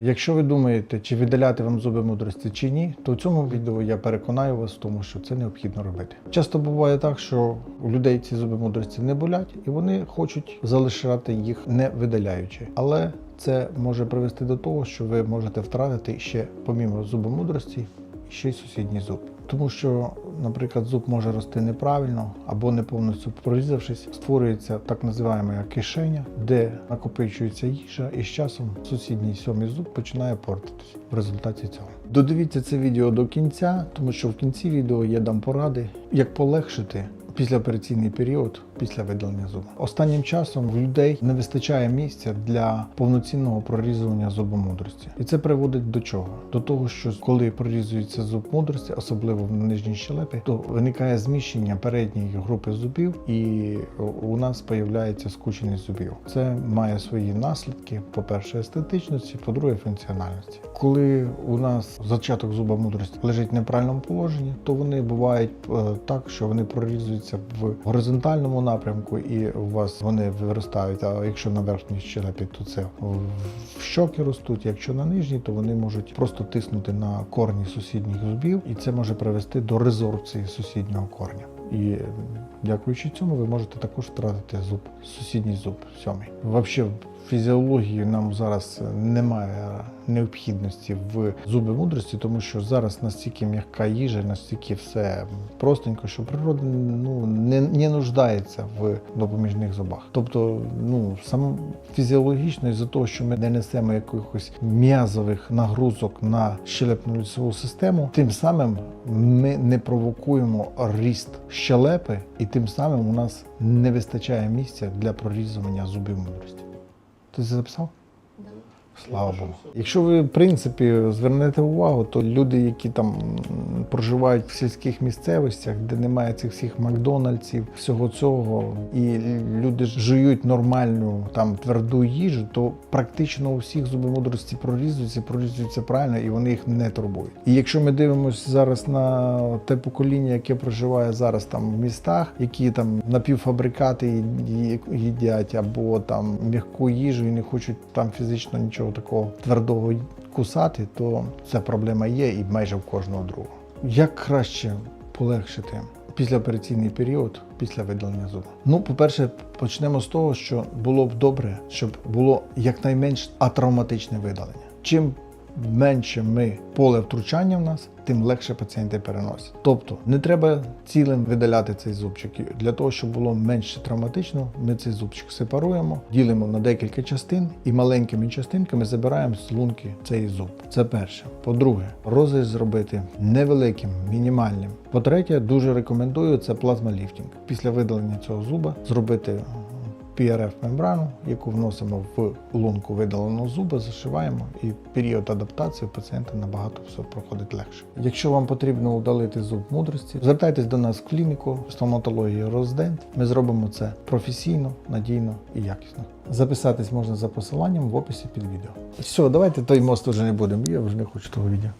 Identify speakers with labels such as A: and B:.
A: Якщо ви думаєте, чи видаляти вам зуби мудрості чи ні, то в цьому відео я переконаю вас в тому, що це необхідно робити. Часто буває так, що у людей ці зуби мудрості не болять, і вони хочуть залишати їх не видаляючи. Але це може привести до того, що ви можете втратити ще, помімо зуби мудрості, ще й сусідній зуб. Тому що, наприклад, зуб може рости неправильно або не повністю прорізавшись, створюється так називаємо кишеня, де накопичується їжа, і з часом сусідній сьомий зуб починає портитись в результаті цього. Додивіться це відео до кінця, тому що в кінці відео я дам поради, як полегшити післяопераційний період після видалення зуба. Останнім часом в людей не вистачає місця для повноцінного прорізування зубу мудрості. І це приводить до чого? До того, що коли прорізується зуб мудрості, особливо в нижній щелепі, то виникає зміщення передньої групи зубів, і у нас появляється скученість зубів. Це має свої наслідки: по-перше, естетичності, по-друге, функціональності. Коли у нас зачаток зуба мудрості лежить в неправильному положенні, то вони бувають е, так, що вони прорізуються в горизонтальному напрямку, і у вас вони виростають. А якщо на верхній щелепі, то це в щоки ростуть. Якщо на нижній, то вони можуть просто тиснути на корні сусідніх зубів, і це може привести до резорбції сусіднього корня. І дякуючи цьому, ви можете також втратити зуб, сусідній зуб сьомий. Взагалі, фізіології нам зараз немає необхідності в зуби мудрості, тому що зараз настільки м'яка їжа, настільки все простенько, що природа ну не, не нуждається в допоміжних зубах. Тобто, ну сам фізіологічно, із-за того, що ми не несемо якихось м'язових нагрузок на щелепну лісову систему, тим самим ми не провокуємо ріст щелепи, і тим самим у нас не вистачає місця для прорізування зубів мудрості. Це записав? Слава Богу. Якщо ви, в принципі, звернете увагу, то люди, які там проживають в сільських місцевостях, де немає цих всіх Макдональдсів, всього цього, і люди жують нормальну там тверду їжу, то практично у всіх зуби мудрості прорізуються, прорізуються правильно, і вони їх не турбують. І якщо ми дивимося зараз на те покоління, яке проживає зараз там в містах, які там напівфабрикати їдять або там м'яку їжу і не хочуть там фізично нічого такого твердого кусати, то ця проблема є і майже в кожного другого. Як краще полегшити післяопераційний період після видалення зуба? Ну, по-перше, почнемо з того, що було б добре, щоб було якнайменш атравматичне видалення. Чим менше ми поле втручання в нас, тим легше пацієнти переносять. Тобто не треба цілим видаляти цей зубчик. Для того, щоб було менше травматично, ми цей зубчик сепаруємо, ділимо на декілька частин і маленькими частинками забираємо з лунки цей зуб. Це перше. По-друге, розріз зробити невеликим, мінімальним. По-третє, дуже рекомендую це плазмаліфтинг. Після видалення цього зуба зробити PRF-мембрану, яку вносимо в лунку видаленого зуба, зашиваємо, і період адаптації пацієнта набагато все проходить легше. Якщо вам потрібно удалити зуб мудрості, звертайтесь до нас в клініку стоматології Роздент. Ми зробимо це професійно, надійно і якісно. Записатись можна за посиланням в описі під відео. Все, давайте той мост вже не будемо. Я вже не хочу того відео.